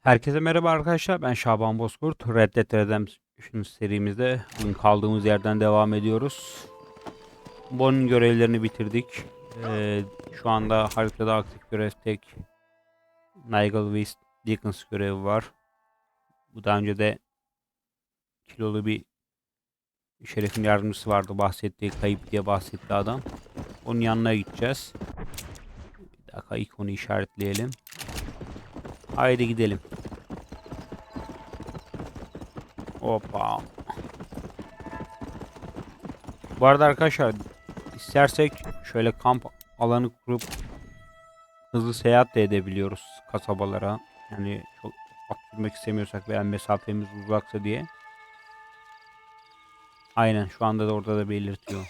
Herkese merhaba arkadaşlar. Ben Şaban Bozkurt. Red Dead Redemption serimizde bugün kaldığımız yerden devam ediyoruz. Bon'un görevlerini bitirdik. Ee, şu anda haritada aktif görev tek Nigel West Dickens görevi var. Bu daha önce de kilolu bir şerefin yardımcısı vardı bahsettiği kayıp diye bahsetti adam. Onun yanına gideceğiz. Bir dakika ikonu işaretleyelim. Haydi gidelim. Hoppa. Bu arada arkadaşlar istersek şöyle kamp alanı kurup hızlı seyahat de edebiliyoruz kasabalara. Yani çok at sürmek istemiyorsak veya mesafemiz uzaksa diye. Aynen şu anda da orada da belirtiyor.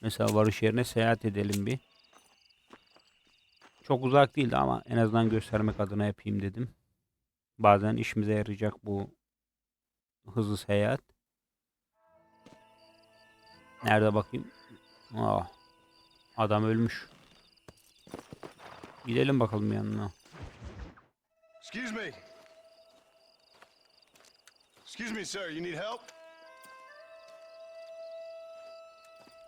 Mesela varış yerine seyahat edelim bir. Çok uzak değildi ama en azından göstermek adına yapayım dedim. Bazen işimize yarayacak bu hızlı seyahat. Nerede bakayım? Aa, adam ölmüş. Gidelim bakalım yanına. Excuse me. Excuse me, sir. You need help?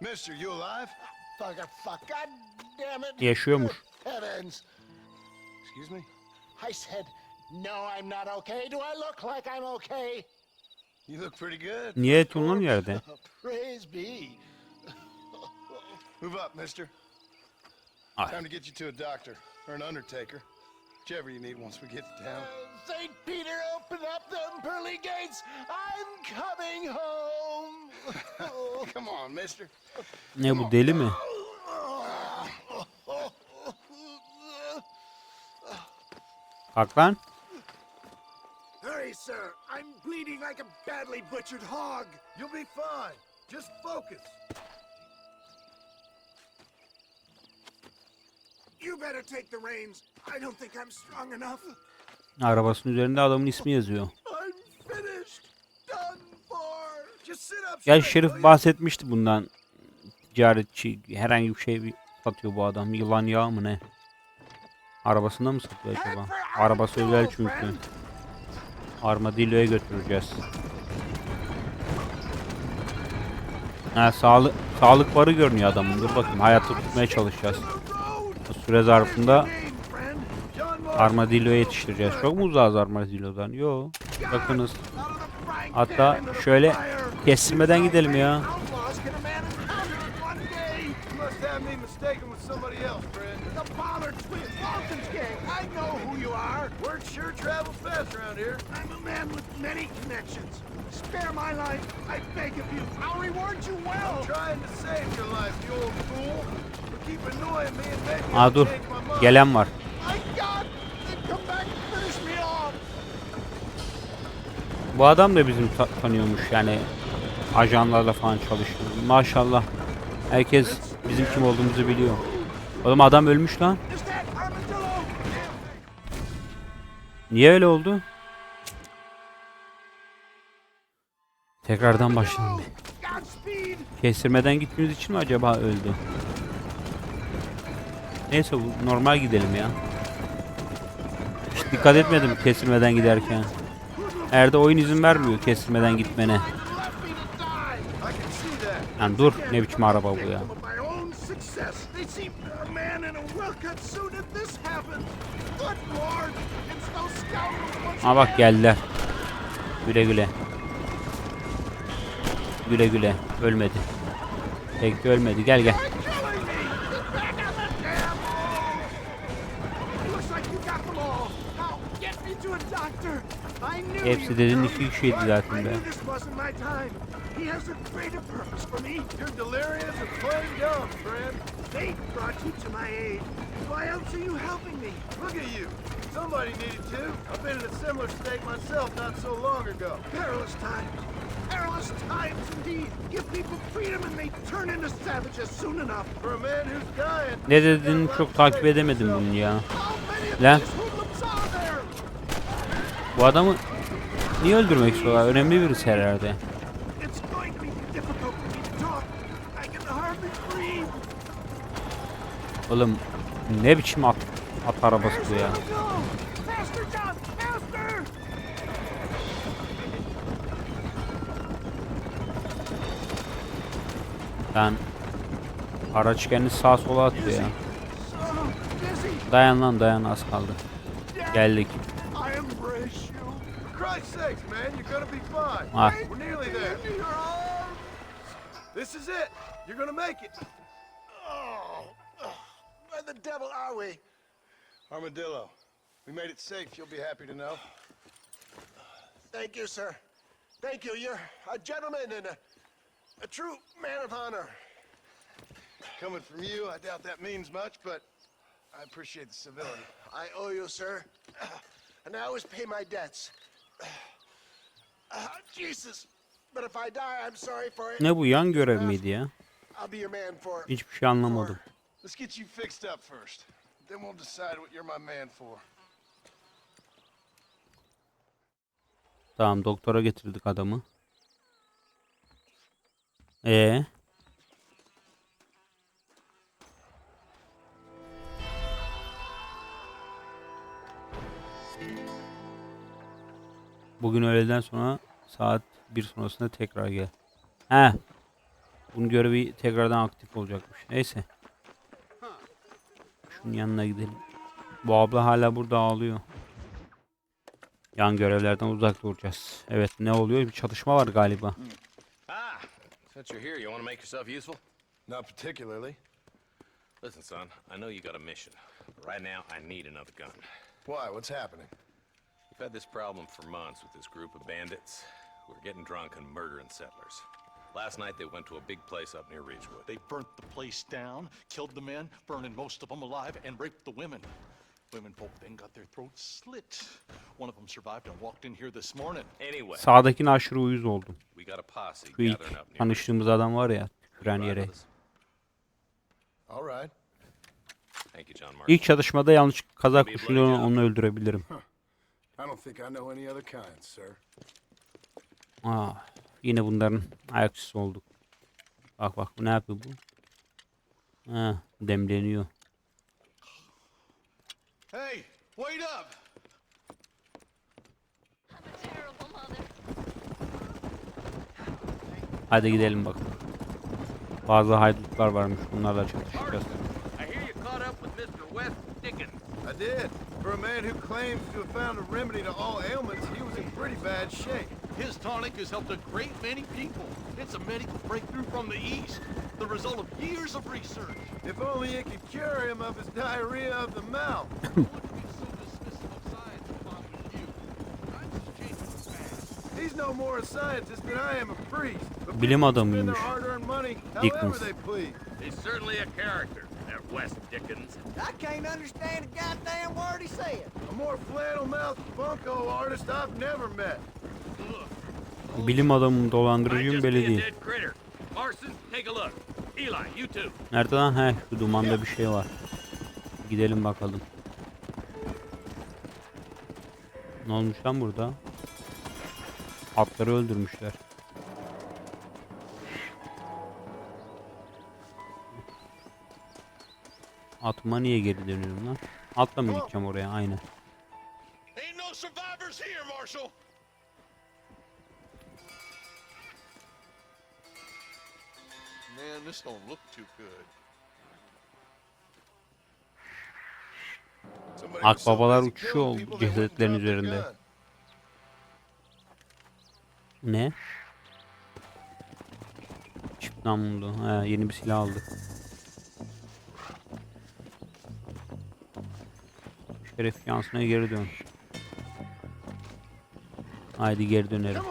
Mister, you alive? Fuck, fuck, god damn it. Yaşıyormuş. Heavens. Excuse me? I said, no, I'm not okay. Do I look like I'm okay? You look pretty good. Niye yatıyorsun yerde? Praise be. Move up, mister. Ay. Time to get you to a doctor or an undertaker. Whichever you need once we get to town. St. Peter, open up them pearly gates. I'm coming home. Come on, mister. Ne bu deli mi? Kalk lan. Bleeding like a badly butchered hog. You'll be fine. Just focus. You better take the reins. I don't think I'm strong enough. Arabasının üzerinde adamın ismi yazıyor. Ya Şerif bahsetmişti bundan. Ticaretçi herhangi bir şey satıyor bu adam. Yılan yağı mı ne? Arabasında mı satıyor acaba? Arabası özel çünkü. Armadillo'ya götüreceğiz. Ha sağlık sağlık barı görünüyor adamın. Dur bakayım hayatta tutmaya çalışacağız. Bu süre zarfında. Armadillo'ya yetiştireceğiz. Çok mu uzağız Armadillo'dan? Yo. Frying Hatta şöyle kestirmeden gidelim ya. Outlaws can a man encounter in one day. You must have me mistaken with somebody else, friend. The Pollard twins, Walton's gang. I know who you are. Word sure travels fast around here. I'm a man with many connections. Spare my life, I beg of you. I'll reward you well. Trying to save your life, you old fool. But keep annoying me and make me Aa dur. Gelen var. Bu adam da bizim ta- tanıyormuş yani ajanlarla falan çalışıyor. Maşallah. Herkes bizim kim olduğumuzu biliyor. Oğlum adam ölmüş lan. Niye öyle oldu? Tekrardan başlayalım. bir. Kestirmeden gittiğimiz için mi acaba öldü? Neyse normal gidelim ya. Hiç dikkat etmedim kestirmeden giderken. Erde oyun izin vermiyor kestirmeden gitmene. Yani dur ne biçim araba bu ya. Victim of my own success. They seem a man in a well-cut suit and this happened. Good lord! It's those scoundrels once Ha bak geldiler. Güle güle. Güle güle. Ölmedi. De ölmedi. Gel gel. Hepsi dedin iki kişiydi zaten be. Fate brought you to my aid. Why else are you helping me? Look at you. Somebody needed to. I've been in a similar state myself not so long ago. Perilous times. Perilous times indeed. Give people freedom and they turn into savages soon enough. For a man who's dying. Ne dediğini çok takip edemedim bunun ya. Lan. Bu adamı niye öldürmek istiyorlar? Önemli birisi herhalde. Oğlum ne biçim at, at arabası bu ya. Ben araç kendi sağa sola atıyor ya. Dayan lan dayan az kaldı. Geldik. Ah. This is it. You're gonna make it. Oh. The devil are we? Armadillo, we made it safe. You'll be happy to know. Thank you, sir. Thank you. You're a gentleman and a, a true man of honor. Coming from you, I doubt that means much, but I appreciate the civility. I owe you, sir. And I always pay my debts. Uh, Jesus. But if I die, I'm sorry for it. Ne bu yan görev miydi ya? I'll be your man for. Hiçbir şey anlamadım. Let's get you fixed up first. Then we'll decide what you're my man for. Tamam doktora getirdik adamı. Ee, Bugün öğleden sonra saat 1 sonrasında tekrar gel. He. Bunun görevi tekrardan aktif olacakmış. Neyse. Şunun yanına gidelim. Bu abla hala burada ağlıyor. Yan görevlerden uzak duracağız. Evet ne oluyor? Bir çatışma var galiba. Ah, since you're here, you want to make yourself useful? Not particularly. Listen, son, I know you got a mission. But right now, I need another gun. Why? What's happening? We've had this problem for months with this group of bandits who are getting drunk and murdering settlers. Last night, they went to a big place up near Ridgewood. They burnt the place down, killed the men, burning most of them alive, and raped the women. Women folk then got their throats slit. One of them survived and walked in here this morning. Anyway, Sağdakine aşırı uyuz oldum. we got a posse Şu ilk gathering up near tanıştığımız adam var ya. Tüküren yere. All right. Thank you, John Martin. İlk çatışmada yanlış kaza kurşunuyla onu öldürebilirim. I don't think I know any other kind, sir. Aa, yine bunların ayakçısı olduk. Bak bak bu ne yapıyor bu? Ha, demleniyor. Hey, wait up! Hadi gidelim bakalım. Bazı haydutlar varmış. Bunlarla çatışacağız. I hear you caught up with Mr. West Dickens. I did. For a man who claims to have found a remedy to all ailments, he was in pretty bad shape. His tonic has helped a great many people. It's a medical breakthrough from the East, the result of years of research. If only it could cure him of his diarrhea of the mouth. Wouldn't be so dismissive of I was you. I'm just changing fast. He's no more a scientist than I am a priest. Bilim adamıymış. their hard-earned money however Dickens. they please. He's certainly a character, that West Dickens. I can't understand a goddamn word he said. A more flannel-mouthed bunko artist I've never met. Bilim adamı dolandırıcıyım belli değil. Nerede lan? He şu dumanda bir şey var. Gidelim bakalım. Ne olmuş lan burada? Atları öldürmüşler. Atıma niye geri dönüyorum lan? Atla mı gideceğim oraya? Aynen. Man, this don't look too good. Akbabalar wouldn't cesetlerin üzerinde. Ne? Çift namlulu. He, yeni bir silah aldık. Şeref yansına geri dön. Haydi geri dönelim.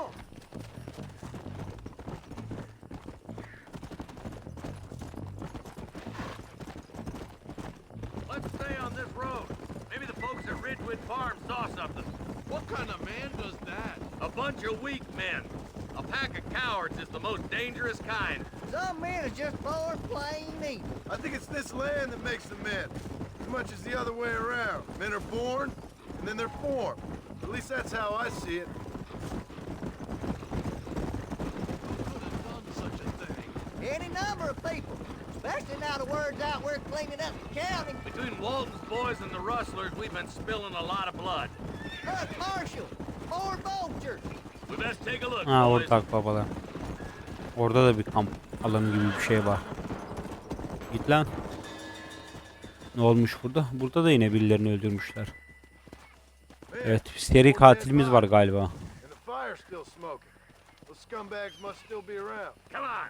Way around. Men are born, and then they're formed. At least that's how I see it. Who could have done such a thing? Any number of people. Especially now the word's out we're cleaning up the county. Between Walton's boys and the rustlers, we've been spilling a lot of blood. Us marshals, more vultures. We best take a look, Ha boys. ortak babalar. Orada da bir kamp alanı gibi bir şey var. Git lan. Ne olmuş burada? Burada da yine birilerini öldürmüşler. Evet seri katilimiz var galiba. And the fire's still smoking. Those scumbags must still be around. Come on.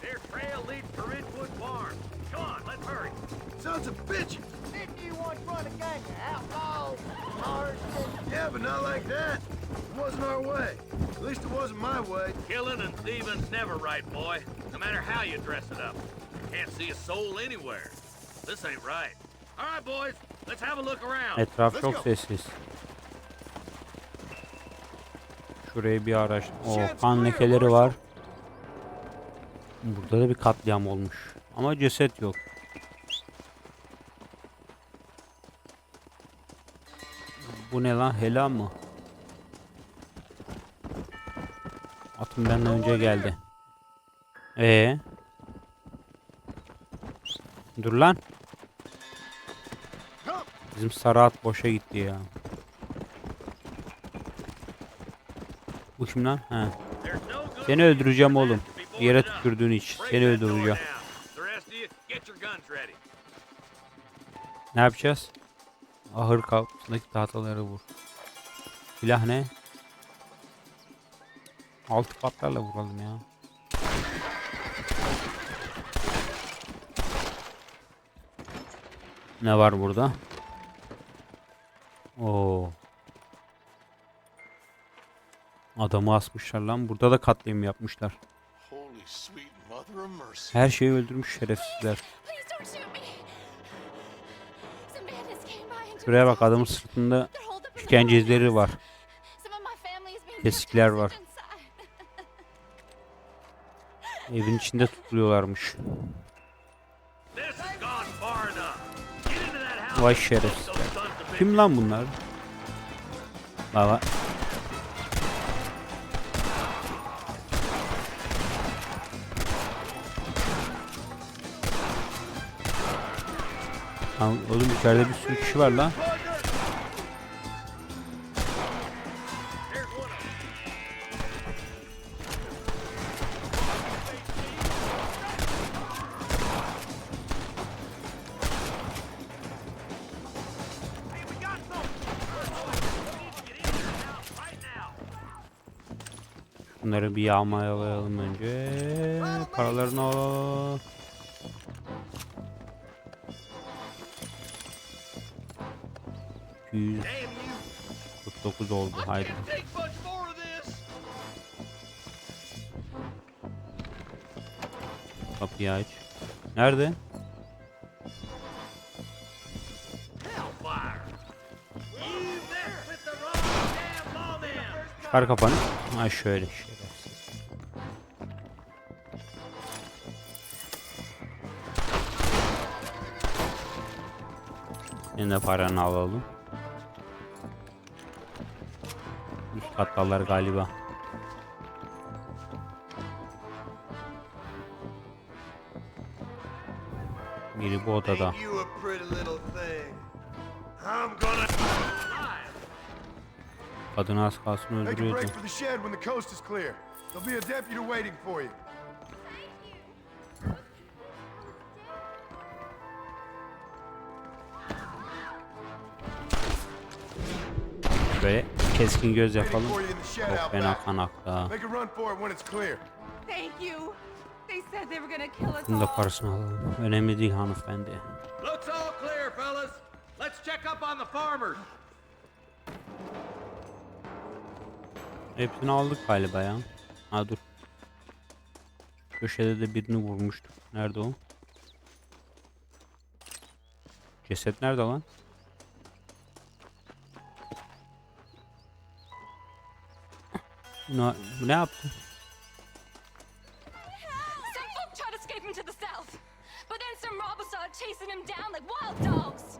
Their trail leads to Ridgewood Farm. Come on, let's hurry. Sons of bitches! Didn't you once run a gang of but not like that. It wasn't our way. At least it wasn't my way. Killing and thieving's never right, boy. No matter how you dress it up. Can't see a soul anywhere. This ain't right. All right, boys, let's have a look around. Etraf Let's çok sessiz. Şuraya bir araç. O kan lekeleri var. Burada da bir katliam olmuş. Ama ceset yok. Bu ne lan? Hela mı? Atım benden önce geldi. Ee? Dur lan. Bizim sarı at boşa gitti ya. Bu kim lan? He. Seni öldüreceğim oğlum. Bir yere tükürdüğün için. Seni öldüreceğim. Ne yapacağız? Ahır kapısındaki tahtaları vur. Silah ne? Altı patlarla vuralım ya. Ne var burada? Oo. Adamı asmışlar lan. Burada da katliam yapmışlar. Her şeyi öldürmüş şerefsizler. Şuraya bak adamın sırtında işkence izleri var. Kesikler var. Evin içinde tutuluyorlarmış. Vay şerefsizler. Kim lan bunlar? Baba. Lan oğlum içeride bir sürü kişi var lan. Bunları bir yağmalayalım önce. Paralarını al. 249 oldu. Haydi. Kapıyı aç. Nerede? Kar kapanı. Ha şöyle şöyle. Yine paranı alalım. Üst kattalar galiba. Biri bu odada. Kadını az kalsın öldürüyordu. Böyle keskin göz yapalım. Çok fena kan aktı ha. Make a run for it when it's clear. Thank you. They said they were gonna kill us Bunun da parasını alalım. Önemli değil hanımefendi. Looks all clear, fellas. Let's check up on the farmers. Hepsini aldık galiba ya. Ha dur. Köşede de birini vurmuştuk. Nerede o? Ceset nerede lan? Then some robbers started chasing him down like wild dogs.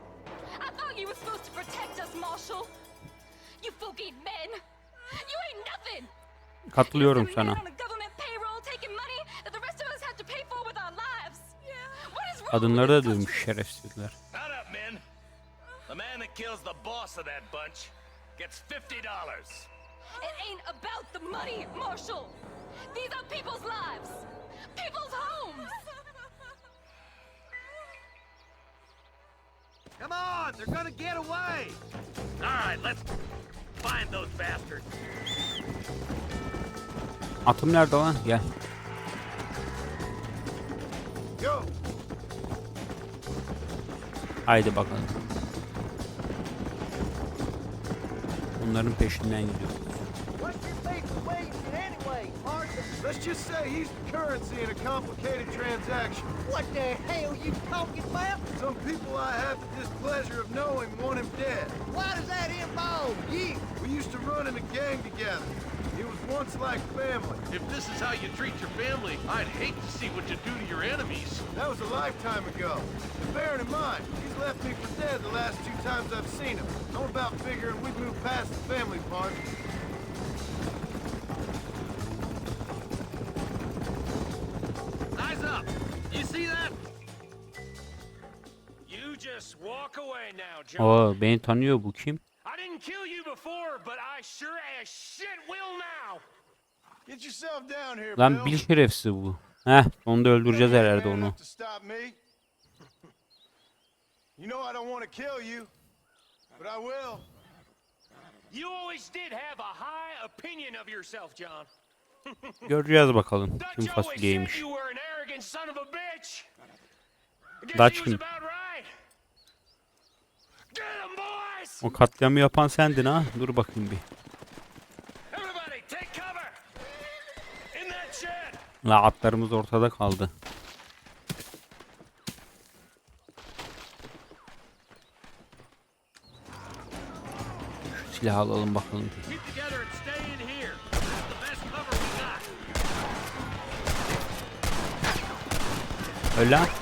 I thought you were supposed to protect us, Marshal. You folk ain't men. You ain't nothing. Katılıyorum Some man sana. Kadınları da dövmüş şerefsizler. Shut up, men. The man that kills the boss of that bunch gets $50. It ain't about the money, Marshall. These are people's lives, people's homes. Come on, they're gonna get away. All right, let's find those bastards. Atım nerede lan? Gel. Go! Haydi bakalım. Bunların peşinden gidiyoruz. What's your big waging anyway, Marshal? Let's just say he's the currency in a complicated transaction. What the hell you talking about? Some people I have the displeasure of knowing want him dead. Why does that involve you? We used to run in a gang together. It was once like family. If this is how you treat your family, I'd hate to see what you do to your enemies. That was a lifetime ago. And bearing in mind, he's left me for dead the last two times I've seen him. I'm about figuring we've moved past the family part. Oo beni tanıyor bu kim? I didn't kill you before, but I sure as shit will now. Get yourself down here, Lan Bill. bil şerefsiz bu. Heh sonunda öldüreceğiz herhalde onu. You know I don't want to kill you, but I will. You always did have a high opinion of yourself, John. Göreceğiz bakalım kim Dutch always said fasulyeymiş. you were an arrogant son of a bitch. I guess Dutch he was kim? about right. Get 'em, boys! O katliamı yapan sendin ha. Dur bakayım bir. La atlarımız ortada kaldı. Şu silahı alalım bakalım. Keep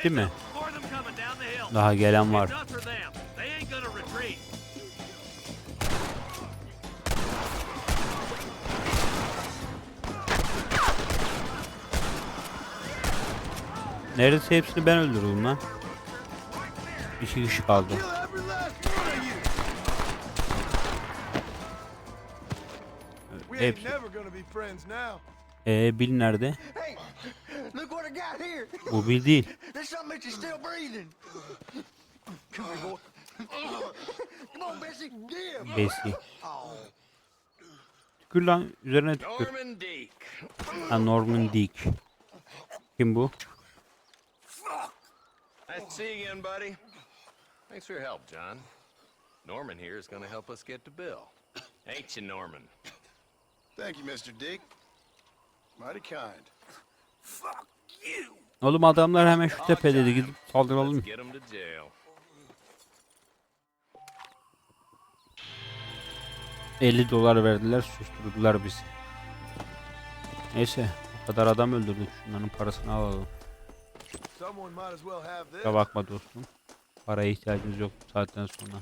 Bitti mi? Daha gelen var. Neredeyse hepsini ben öldürdüm lan. İki kişi kaldı. Hepsi. Ee Bil nerede? Bu Bil değil. There's something makes you still breathing. Come here, boy. Come on, Bessie. Give. Besi. Tükür lan üzerine tükür. Norman Deek. Ha Norman Dick. Kim bu? Nice to see you again, buddy. Thanks for your help, John. Norman here is gonna help us get to Bill. Ain't you, Norman? Thank you, Mr. Dick. Mighty kind. Oğlum adamlar hemen şu tepede gidip saldıralım. Let's get him to jail. ...50 dolar verdiler susturdular bizi. Neyse o kadar adam öldürdük şunların parasını alalım. Kusura bakma dostum. Paraya ihtiyacımız yok saatten sonra.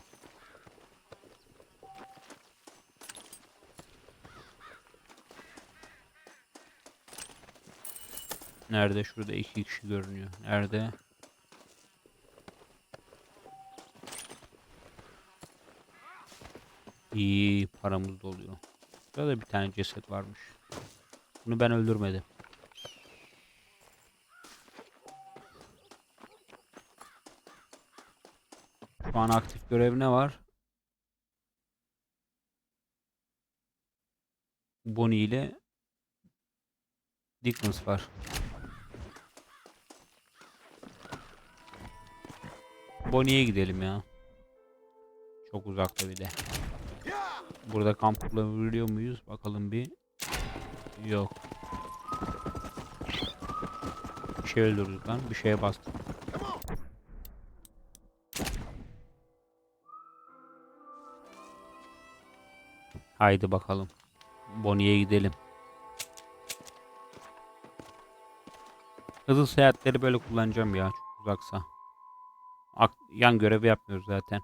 Nerede? Şurada iki kişi görünüyor. Nerede? İyi paramız doluyor. Burada da bir tane ceset varmış. Bunu ben öldürmedim. Şu an aktif görev ne var? Bonnie ile Dickens var. Bonnie'ye gidelim ya. Çok uzakta bir de. Burada kamp kurabiliyor muyuz? Bakalım bir. Yok. Bir şey öldürdük lan. Bir şeye bastık. Haydi bakalım. Bonnie'ye gidelim. Hızlı seyahatleri böyle kullanacağım ya. Çok uzaksa yan görevi yapmıyoruz zaten.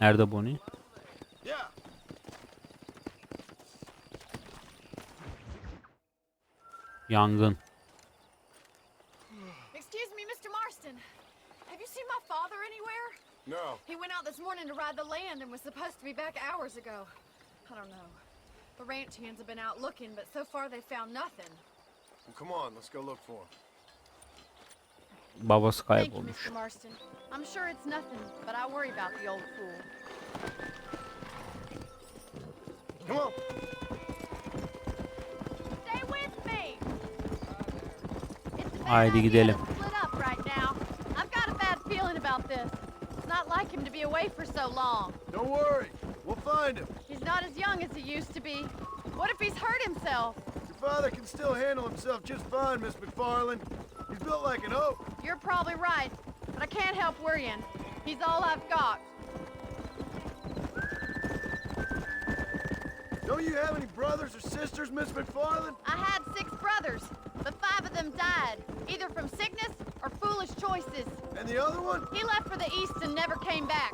Nerede Bonnie? Yangın. Excuse me, Mr. Marston. Have you seen my father anywhere? No. He went out this morning to ride the land and was supposed to be back hours ago. I don't know. The ranch hands have been out looking, but so far they found nothing. Well, come on, let's go look for him. Babası Thank you, kaybolmuş. Mr. Marston. I'm sure it's nothing, but I worry about the old fool. Come on. Stay with me. It's a bad Haydi idea gidelim. Split up right now. I've got a bad feeling about this. It's not like him to be away for so long. Don't worry. We'll find him. He's not as young as he used to be. What if he's hurt himself? Father can still handle himself just fine, Miss McFarland. He's built like an oak. You're probably right, but I can't help worrying. He's all I've got. Don't you have any brothers or sisters, Miss McFarland? I had six brothers, but five of them died, either from sickness or foolish choices. And the other one? He left for the east and never came back.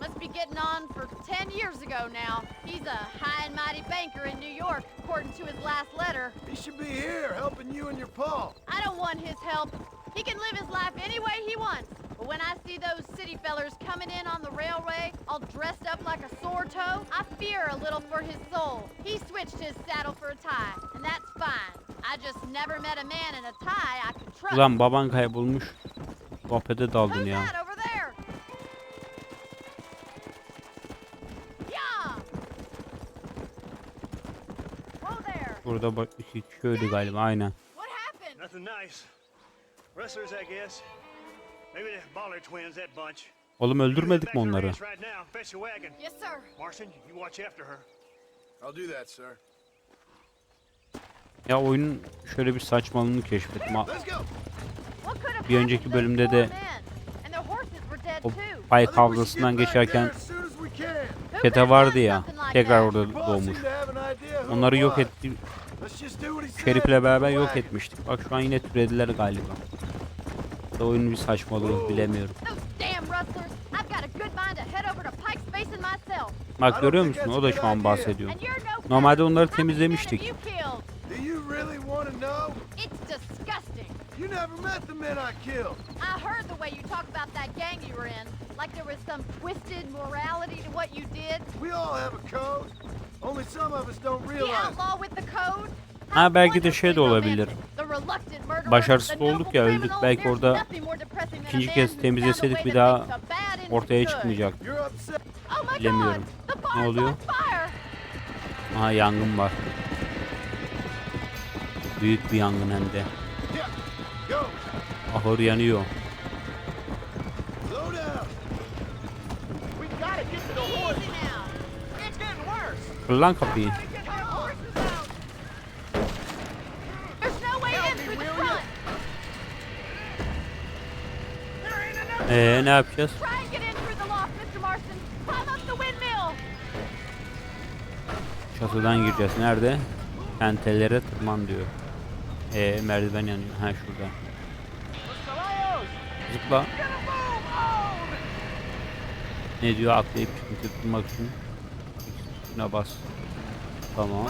Must be getting on for 10 years ago now. He's a high and mighty banker in New York, according to his last letter. He should be here helping you and your pa. I don't want his help. He can live his life any way he wants. But when I see those city fellers coming in on the railway, all dressed up like a sore toe, I fear a little for his soul. He switched his saddle for a tie, and that's fine. I just never met a man in a tie I could trust. Ulan baban kaybolmuş. Sohbete daldın Who's ya. Burada bak iki öldü galiba aynen. Oğlum öldürmedik mi onları? Ya oyunun şöyle bir saçmalığını keşfettim. Bir önceki bölümde de o pay kavgasından geçerken çete vardı ya. Tekrar orada doğmuş. Onları yok etti. Şerif'le beraber yok etmiştik. Bak şu an yine türediler galiba. Da oyunun bir saçmalığı bilemiyorum. Bak görüyor musun? O da şu an bahsediyor. Normalde onları temizlemiştik. You never met the men I killed. I heard the way you talk about that gang you were in, like there was some twisted morality to what you did. We all have a code. Only some of us don't The realize. outlaw with the code. Ha, belki de şey de olabilir. Başarısız olduk ya, öldük. Belki orada ikinci kez temizleseydik bir daha ortaya çıkmayacak. Oh Bilemiyorum. Ne oluyor? Aha yangın var. Büyük bir yangın hem de. Ahır yanıyor. Mr. Marston. Climb up the windmill. Çatıdan gireceğiz. Nerede? Pentelere tırman diyor. Ee merdiven yanıyor. Ha şurada. Zıpla. Ne diyor? Atlayıp çıkıp tutmak için. Şuna bas. Tamam.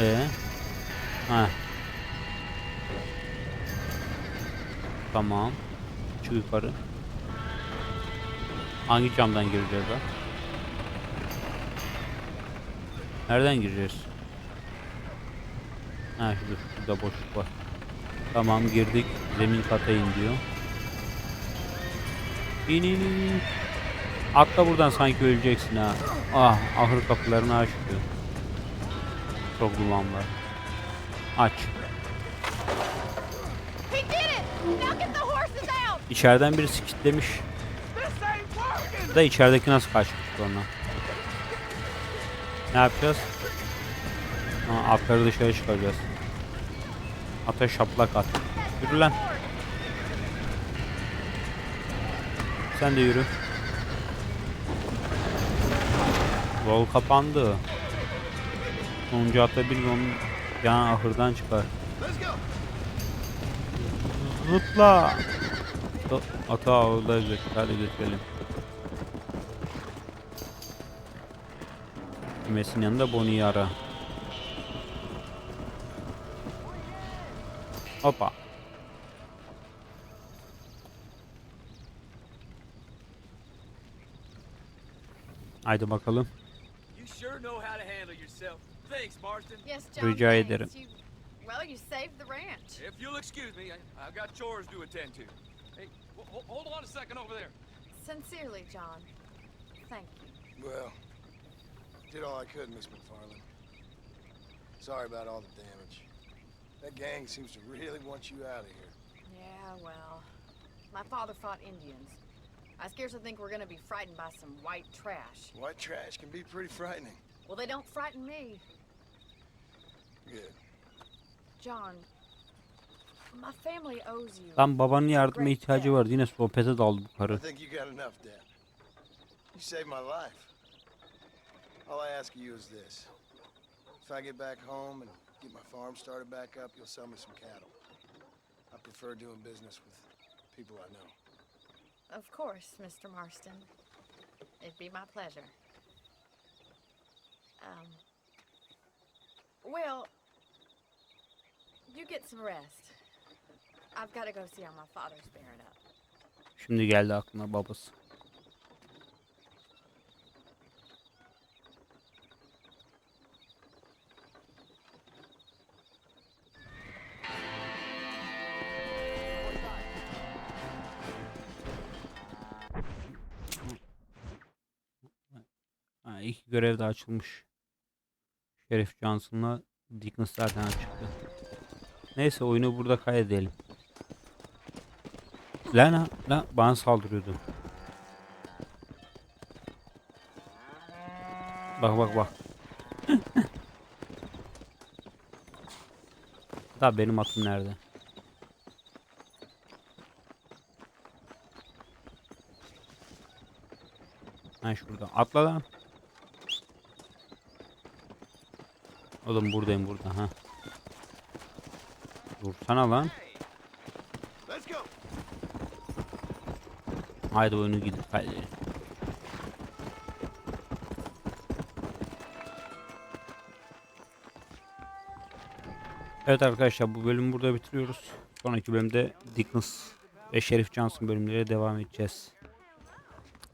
Ee? Ha. Tamam. Çık yukarı. Hangi camdan gireceğiz lan? Nereden gireceğiz? Ha şurada, şurada boşluk var. Tamam girdik. Zemin kata in diyor. İn in in. Atla buradan sanki öleceksin ha. Ah ahır kapılarını aç diyor. Çok duman var. Aç. İçeriden birisi kilitlemiş. Da içerideki nasıl kaçmış sonra? Ne yapacağız? Ha, atları dışarı çıkaracağız. Ata şaplak at. Yürü lan. Sen de yürü. Yol kapandı. Sonuncu ata bir onun yan ahırdan çıkar. Zıpla. Avluda götür. Hadi götürelim. Kümesin yanında Bonnie'yi ara. Hoppa. Yes, John. Rica thanks. ederim. You, well, you saved the ranch. If you'll excuse me, I, I've got chores to attend to. Hey, w- hold on a second over there. Sincerely, John. Thank you. Well, did all I could, Miss McFarland. Sorry about all the damage. That gang seems to really want you out of here. Yeah, well, my father fought Indians. I scarcely think we're gonna be frightened by some white trash. White trash can be pretty frightening. Well, they don't frighten me. Good. John, my family owes you. Lan babanın yardıma ihtiyacı vardı. Yine sohbete daldı bu I karı. think you got enough, Dad. You saved my life. All I ask of you is this. If I get back home and get my farm started back up, you'll sell me some cattle. I prefer doing business with people I know. Of course, Mr. Marston. It'd be my pleasure. Um. Well, you get some rest. I've got to go see how my father's bearing up. Şimdi geldi aklına babası. İki görev de açılmış. Şerif Johnson'la Dickens zaten açıktı. Neyse oyunu burada kaydedelim. Lan ha- lan bana saldırıyordu. Bak bak bak. da benim atım nerede? Ha şurada. Atla lan. Oğlum buradayım burada ha. Dursana lan. Haydi oyunu gidip kaydedelim. Evet arkadaşlar bu bölümü burada bitiriyoruz. Sonraki bölümde Dickens ve Sheriff Johnson bölümleriyle devam edeceğiz.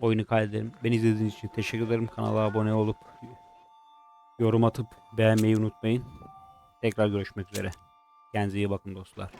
Oyunu kaydedelim. Beni izlediğiniz için teşekkür ederim. Kanala abone olup yorum atıp beğenmeyi unutmayın. Tekrar görüşmek üzere. Kendinize iyi bakın dostlar.